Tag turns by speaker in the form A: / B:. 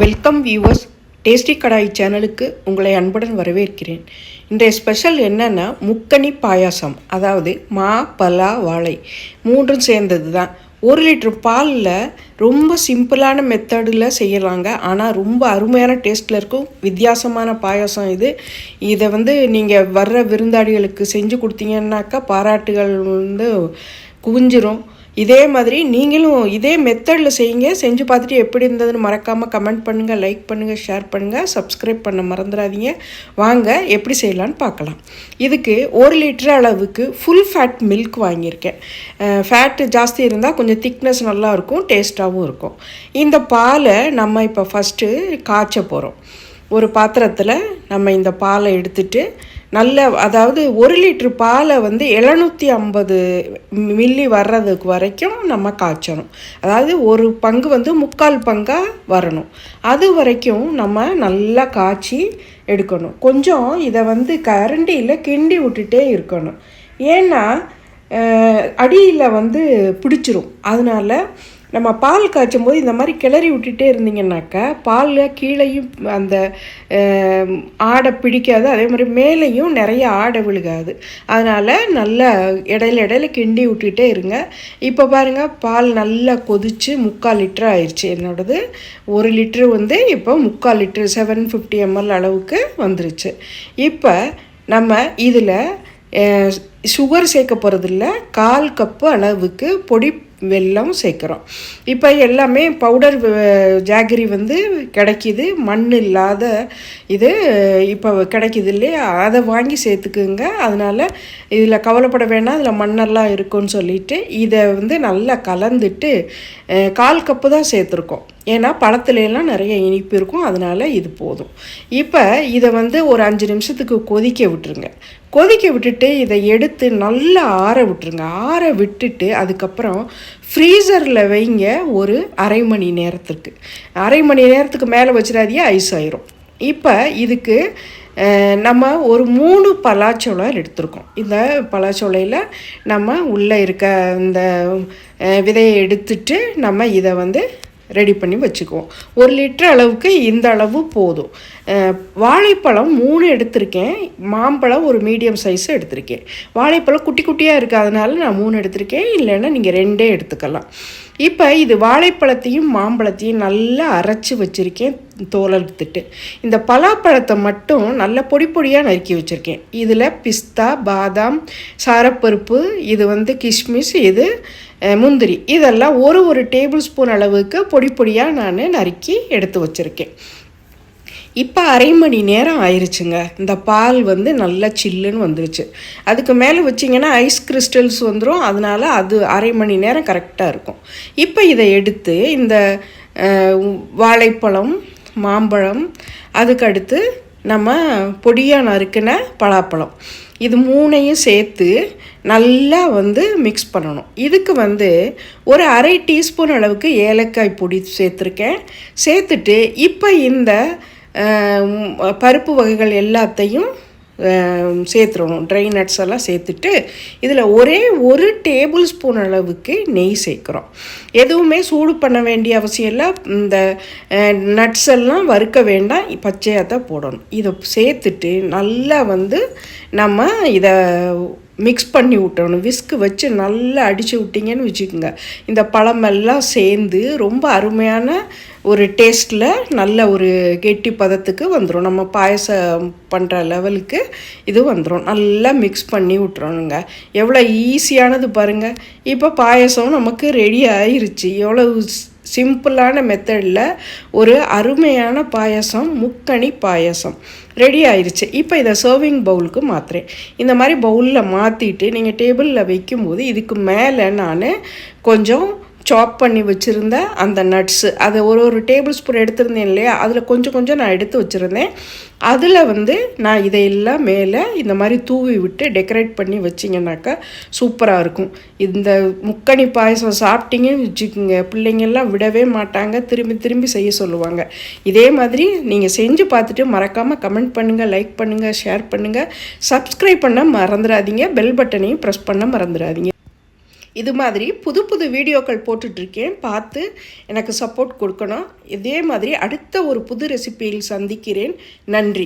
A: Welcome viewers tasty கடாய் சேனலுக்கு உங்களை அன்புடன் வரவேற்கிறேன். இன்றைய ஸ்பெஷல் என்னென்னா முக்கனி பாயாசம் அதாவது மா பலா வாழை மூன்றும் சேர்ந்தது தான் ஒரு லிட்டர் பாலில் ரொம்ப சிம்பிளான மெத்தடில் செய்யலாங்க. ஆனால் ரொம்ப அருமையான டேஸ்ட்டில் இருக்கும். வித்தியாசமான பாயாசம் இது. இதை வந்து நீங்கள் வர்ற விருந்தாளிகளுக்கு செஞ்சு கொடுத்தீங்கன்னாக்கா பாராட்டுகள் வந்து குவிஞ்சிரும். இதே மாதிரி நீங்களும் இதே மெத்தடில் செய்யுங்க. செஞ்சு பார்த்துட்டு எப்படி இருந்ததுன்னு மறக்காமல் கமெண்ட் பண்ணுங்கள் லைக் பண்ணுங்கள் ஷேர் பண்ணுங்கள் சப்ஸ்கிரைப் பண்ண மறந்துடாதீங்க. வாங்க எப்படி செய்யலான்னு பார்க்கலாம். இதுக்கு ஒரு லிட்டர் அளவுக்கு ஃபுல் ஃபேட் மில்க் வாங்கியிருக்கேன். ஃபேட்டு ஜாஸ்தி இருந்தால் கொஞ்சம் திக்னஸ் நல்லாயிருக்கும் டேஸ்ட்டாகவும் இருக்கும். இந்த பாலை நம்ம இப்போ ஃபஸ்ட்டு காய்ச்ச போகிறோம் ஒரு பாத்திரத்தில் நம்ம இந்த பாலை எடுத்துட்டு நல்ல அதாவது ஒரு லிட்ரு பாலை வந்து எழுநூற்றி ஐம்பது மில்லி வர்றதுக்கு வரைக்கும் நம்ம காய்ச்சணும். அதாவது ஒரு பங்கு வந்து முக்கால் பங்காக வரணும். அது வரைக்கும் நம்ம நல்லா காய்ச்சி எடுக்கணும். கொஞ்சம் இதை வந்து கரண்டியில் கிண்டி விட்டுட்டே இருக்கணும். ஏன்னா அடியில் வந்து பிடிச்சிரும். அதனால் நம்ம பால் காய்ச்சும் போது இந்த மாதிரி கிளறி விட்டுட்டே இருந்தீங்கன்னாக்கா பாலில் கீழேயும் அந்த ஆடை பிடிக்காது அதே மாதிரி மேலேயும் நிறைய ஆடை விழுகாது. அதனால் நல்லா இடையில இடையில கிண்டி விட்டுட்டே இருங்க. இப்போ பாருங்கள் பால் நல்லா கொதித்து முக்கால் லிட்டர் ஆயிடுச்சு என்னோடது ஒரு லிட்ரு வந்து இப்போ முக்கால் லிட்ரு செவன் ஃபிஃப்டி எம்எல் அளவுக்கு வந்துருச்சு. இப்போ நம்ம இதில் சுகர் சேர்க்க போகிறதில்ல கால் கப்பு அளவுக்கு பொடி வெல்லம் சேர்க்குறோம். இப்போ எல்லாமே பவுடர் ஜாகரி வந்து கிடைக்கிது. மண் இல்லாத இது இப்போ கிடைக்கிது இல்லையா? அதை வாங்கி சேர்த்துக்குங்க. அதனால் இதில் கவலைப்பட வேணாம். அதில் மண்ணெல்லாம் இருக்குன்னு சொல்லிட்டு இதை வந்து நல்லா கலந்துட்டு கால் கப்பு தான் சேர்த்துருக்கோம். ஏன்னா பழத்துலலாம் நிறைய இனிப்பு இருக்கும் அதனால் இது போதும். இப்போ இதை வந்து ஒரு அஞ்சு நிமிஷத்துக்கு கொதிக்க விட்டுருங்க. கொதிக்க விட்டுட்டு இதை எடுத்து நல்லா ஆற விட்டுருங்க. ஆற விட்டுட்டு அதுக்கப்புறம் ஃப்ரீசரில் வைங்க ஒரு அரை மணி நேரத்துக்கு அரை மணி நேரத்துக்கு மேலே வச்சிடாதியே ஐஸ் ஆயிரும். இப்போ இதுக்கு நம்ம ஒரு மூணு பலாச்சோளம் எடுத்திருக்கோம். இந்த பலாச்சோலையில் நம்ம உள்ளே இருக்க இந்த விதையை எடுத்துட்டு நம்ம இதை வந்து ரெடி பண்ணி வச்சுக்குவோம். ஒரு லிட்டர் அளவுக்கு இந்த அளவு போதும். வாழைப்பழம் மூணு எடுத்திருக்கேன். மாம்பழம் ஒரு மீடியம் சைஸ் எடுத்திருக்கேன். வாழைப்பழம் குட்டி குட்டியாக இருக்கிறதுனால நான் மூணு எடுத்திருக்கேன். இல்லைன்னா நீங்கள் ரெண்டே எடுத்துக்கலாம். இப்போ இது வாழைப்பழத்தையும் மாம்பழத்தையும் நல்லா அரைச்சி வச்சுருக்கேன். தோல் எடுத்துட்டு இந்த பலாப்பழத்தை மட்டும் நல்லா பொடி பொடியாக நறுக்கி வச்சுருக்கேன். இதில் பிஸ்தா பாதாம் சாரப்பருப்பு இது வந்து கிஷ்மிஷ் இது முந்திரி. இதெல்லாம் ஒரு ஒரு டேபிள் ஸ்பூன் அளவுக்கு பொடி பொடியாக நான் நறுக்கி எடுத்து வச்சுருக்கேன். இப்போ அரை மணி நேரம் ஆயிடுச்சுங்க இந்த பால் வந்து நல்லா சில்லுன்னு வந்துருச்சு. அதுக்கு மேலே வச்சிங்கன்னா ஐஸ் கிறிஸ்டல்ஸ் வந்துடும் அதனால் அது அரை மணி நேரம் கரெக்டாக இருக்கும். இப்போ இதை எடுத்து இந்த வாழைப்பழம் மாம்பழம் அதுக்கடுத்து நம்ம பொடியாக நறுக்கின பலாப்பழம். இது மூணையும் சேர்த்து நல்லா வந்து மிக்ஸ் பண்ணணும். இதுக்கு வந்து ஒரு அரை டீஸ்பூன் அளவுக்கு ஏலக்காய் பொடி சேர்த்துருக்கேன். சேர்த்துட்டு இப்போ இந்த பருப்பு வகைகள் எல்லாத்தையும் சேர்த்துடணும் ட்ரை நட்ஸ் எல்லாம் சேர்த்துட்டு இதில் ஒரே ஒரு டேபிள் ஸ்பூன் அளவுக்கு நெய் சேர்க்குறோம். எதுவுமே சூடு பண்ண வேண்டிய அவசியம் இல்லை. இந்த நட்ஸ் எல்லாம் வறுக்க வேண்டாம். பச்சையாக தான் போடணும். இதை சேர்த்துட்டு நல்லா வந்து நம்ம இதை மிக்ஸ் பண்ணி விட்டணும் விஸ்க்கு வச்சு நல்லா அடித்து விட்டிங்கன்னு வச்சுக்கோங்க. இந்த பழமெல்லாம் சேர்ந்து ரொம்ப அருமையான ஒரு டேஸ்ட்டில் நல்ல ஒரு கெட்டி பதத்துக்கு வந்துடும் நம்ம பாயசம் பண்ணுற லெவலுக்கு இது வந்துடும் நல்லா மிக்ஸ் பண்ணி விட்டுறணுங்க எவ்வளோ ஈஸியானது பாருங்கள் இப்போ பாயசம் நமக்கு ரெடி ஆயிருச்சு. எவ்வளோ சிம்பிளான மெத்தடில் ஒரு அருமையான பாயசம் முக்கணி பாயசம். ரெடி ஆயிடுச்சு இப்போ இதை சர்விங் பவுலுக்கு மாற்றுறேன் இந்த மாதிரி பவுலில் மாற்றிட்டு நீங்கள் டேபிளில் வைக்கும்போது இதுக்கு மேலே நான் கொஞ்சம் சாப் பண்ணி வச்சுருந்த அந்த நட்ஸு அதை ஒரு ஒரு டேபிள் ஸ்பூன் எடுத்திருந்தேன் இல்லையா? அதில் கொஞ்சம் கொஞ்சம் நான் எடுத்து வச்சுருந்தேன். அதில் வந்து நான் இதையெல்லாம் மேலே இந்த மாதிரி தூவி விட்டு டெக்கரேட் பண்ணி வச்சிங்கனாக்கா சூப்பராக இருக்கும். இந்த முக்கணி பாயசம் சாப்பிட்டீங்கன்னு வச்சுக்கோங்க. பிள்ளைங்கள்லாம் விடவே மாட்டாங்க. திரும்பி திரும்பி செய்ய சொல்லுவாங்க. இதே மாதிரி நீங்கள் செஞ்சு பார்த்துட்டு மறக்காமல் கமெண்ட் பண்ணுங்கள் லைக் பண்ணுங்கள் ஷேர் பண்ணுங்கள் சப்ஸ்கிரைப் பண்ண மறந்துடாதீங்க. பெல் பட்டனையும் ப்ரெஸ் பண்ண மறந்துடாதீங்க. இது மாதிரி புது புது வீடியோக்கள் போட்டுட்ருக்கேன். பார்த்து எனக்கு சப்போர்ட் கொடுக்கணும். இதே மாதிரி அடுத்த ஒரு புது ரெசிபியில் சந்திக்கிறேன். நன்றி.